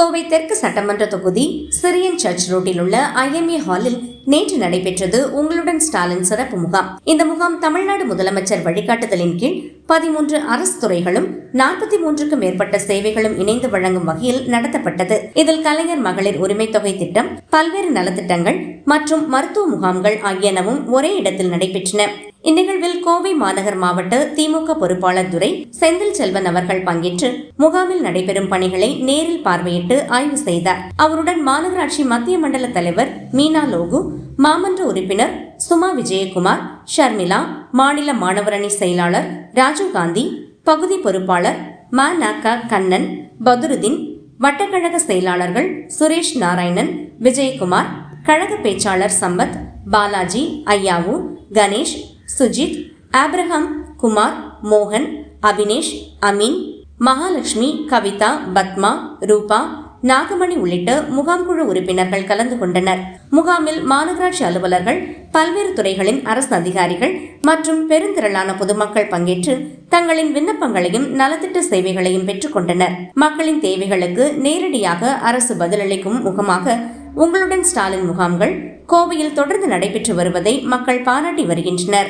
கோவை தெற்கு சட்டமன்ற தொகுதி சிரியன் சர்ச் ரோட்டில் உள்ள ஐஎம்ஏ ஹாலில் நேற்று நடைபெற்றது உங்களுடன் ஸ்டாலின் சிறப்பு முகாம். இந்த முகாம் தமிழ்நாடு முதலமைச்சர் வழிகாட்டுதலின் கீழ் பதிமூன்று அரசு துறைகளும் நாற்பத்தி மூன்றுக்கும் மேற்பட்ட சேவைகளும் இணைந்து வழங்கும் வகையில் நடத்தப்பட்டது. இதில் கலைஞர் மகளிர் உரிமை தொகை திட்டம் பல்வேறு நலத்திட்டங்கள் மற்றும் மருத்துவ முகாம்கள் ஆகியனவும் ஒரே இடத்தில் நடைபெற்றன. இந்நிகழ்வில் கோவை மாநகர் மாவட்ட திமுக பொறுப்பாளர் துறை செந்தில் செல்வன் அவர்கள் பங்கேற்று முகாமில் நடைபெறும் பணிகளை நேரில் பார்வையிட்டு ஆய்வு செய்தார். அவருடன் மாநகராட்சி மத்திய மண்டல தலைவர் மீனா லோகு மாமன்ற உறுப்பினர் சுமா விஜயகுமார் ஷர்மிளா மாநில மாணவரணி செயலாளர் ராஜீவ்காந்தி பகுதி பொறுப்பாளர் ம நாக்கா கண்ணன் பதுருதீன் வட்டக்கழக செயலாளர்கள் சுரேஷ் நாராயணன் விஜயகுமார் கழக பேச்சாளர் சம்பத் பாலாஜி ஐயாவு கணேஷ் சுஜித் ஆப்ரஹாம் குமார் மோகன் அபினேஷ் அமீன் மகாலட்சுமி கவிதா பத்மா ரூபா நாகமணி உள்ளிட்ட முகாம் குழு உறுப்பினர்கள் கலந்து கொண்டனர். முகாமில் மாநகராட்சி அலுவலர்கள் பல்வேறு துறைகளின் அரசு அதிகாரிகள் மற்றும் பெருந்திரளான பொதுமக்கள் பங்கேற்று தங்களின் விண்ணப்பங்களையும் நலத்திட்ட சேவைகளையும் பெற்றுக்கொண்டனர் மக்களின் தேவைகளுக்கு நேரடியாக அரசு பதிலளிக்கும் முகமாக உங்களுடன் ஸ்டாலின் முகாம்கள் கோவையில் தொடர்ந்து நடைபெற்று வருவதை மக்கள் பாராட்டி வருகின்றனர்.